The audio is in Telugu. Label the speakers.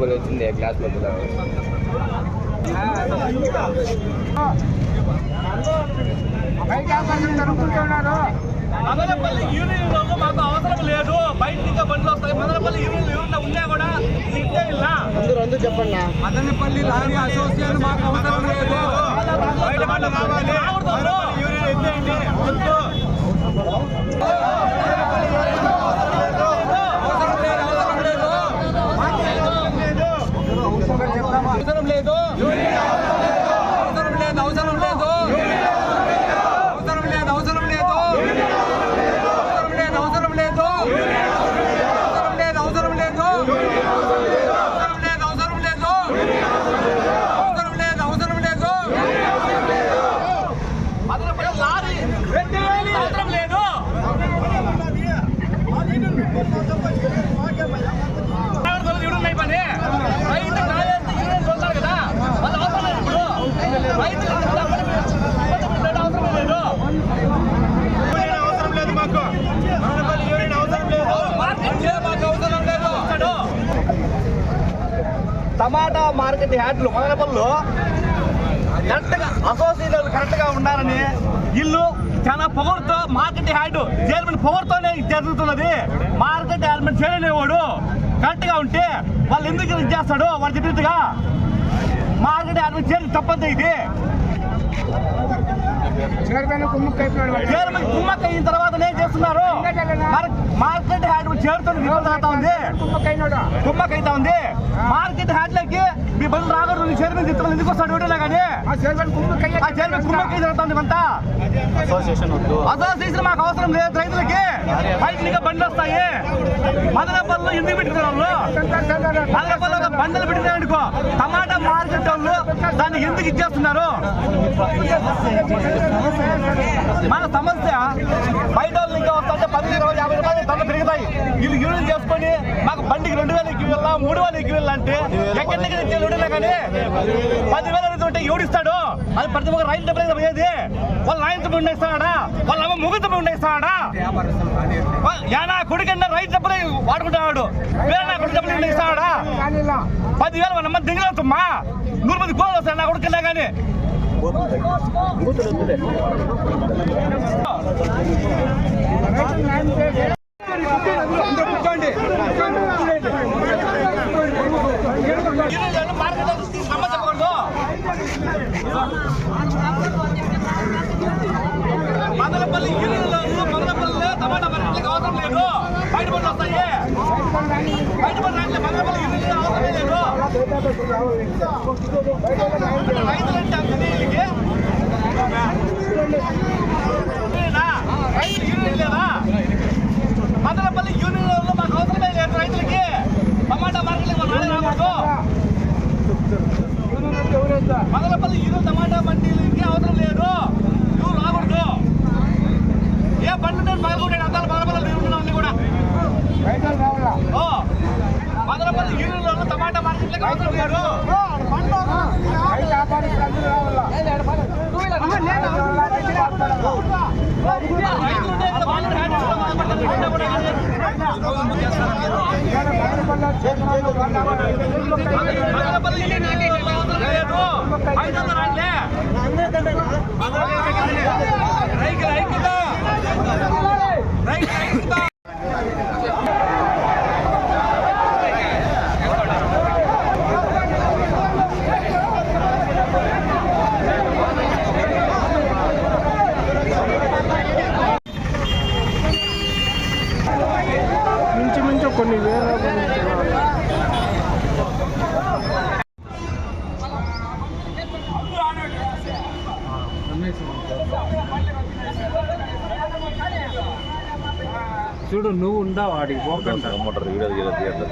Speaker 1: బలి వచ్చింది గ్లాస్ మధ్యలో
Speaker 2: మదనపల్లి యూనియన్లో మాకు అవసరం లేదు. బయట ఇంకా బండ్లు వస్తాయి. మదనపల్లి యూనియన్ ఎవరైనా ఉన్నా కూడా ఇంటే ఇలా
Speaker 3: మదనపల్లి లారీ అసోసియేషన్ మాకు అవసరం లేదు.
Speaker 2: బయట బండ్లు రావాలి. యూనియన్ ఎత్తేయండి టమాటా మార్కెట్ యార్డ్లు మదనపల్లిలో కరెక్ట్గా అసోసియేషన్ కరెక్ట్గా ఉండాలని ఇల్లు చాలా పొగరుతో మార్కెట్ హ్యాడ్ చైర్మన్ పొగరుతోనే జరుగుతున్నది. మార్కెట్ యార్డ్మెంట్ చేయలేవాడు కరెక్ట్గా ఉంటే వాళ్ళు ఎందుకు చేస్తాడు వాళ్ళు చెప్పినట్టుగా మార్కెట్ యార్డ్మెంట్ చేయడం తప్పదు ఇది. చైర్మన్ కుమ్మక్క అయిన తర్వాత నేను చేస్తున్నారు మార్- మార్కెట్ హ్యాడ్ చేరుతుంది అవుతా ఉంది. కుమ్మక్క అవుతా ఉంది. మార్కెట్ హ్యాడ్లకి మీ బండ్లు రాకూడదు చైర్మన్ చిత్రం ఎందుకు వస్తాడు కానీ? ఆ చైర్మన్ కుమ్మక్క అయిన జరుగుతుంది ఇవంతా అసోసియేషన్ మాకు అవసరం లేదు రైతులకి. ఇంకా బండ్లు వస్తాయి. మదనపల్లిలో ఎందుకు పెట్టుకున్నారు వాళ్ళు? మదనపల్లిలో బండ్లు టమాటా మార్కెట్ దాన్ని ఎందుకు ఇచ్చేస్తున్నారు మన సమస్య బయట వాళ్ళు ఇంకా వస్తుంటే పది ఇరవై యాభై రూపాయలు ధరలు పెరుగుతాయి. వీళ్ళు యూనిట్ చేసుకొని మాకు బండికి రెండు వేలు ఎక్కువ వెళ్ళా మూడు వేలు ఎక్కి వెళ్ళాలంటే ఎక్కడి నుంచి తెచ్చే కానీ? పది ఎవడిస్తాడు అది ప్రతి ఒక్క రైతు డబ్బులు కదా పోయేది వాళ్ళ నాయనతో ఉండేస్తాడా? వాళ్ళ అమ్మ ముగ్గుతో ఉండేస్తాడా? యానా కొడుకన్నా రైతు డబ్బులే వాడుకుంటాడు. వేరే నా కొడుకు డబ్బులు ఉండేస్తాడా? పదివేలు మన అమ్మ దిగులవుతుమ్మా నూరు మంది కోళ్ళు వస్తాయి నా కొడుకున్నా కానీ.
Speaker 3: కూర్చోండి
Speaker 2: యూనియన్లను మార్కెట్ అమ్మ చెప్పకూడదు మదనపల్లి యూనియన్లో మదనపల్లిలో టమాటా మార్కెట్లకు అవసరం లేదు. బయట పనులు వస్తాయి. బయట పనులు అంటే మదనపల్లి యూనియన్లో అవసరం లేదు. ఊళ్ళో టమాటా మార్కెట్లకు అవసరం లేదు
Speaker 4: చేతులు చేతులు చూడు నువ్వు ఉండవు వాడికి పోకుండా
Speaker 1: మోటార్ వీడియో తీయలేదు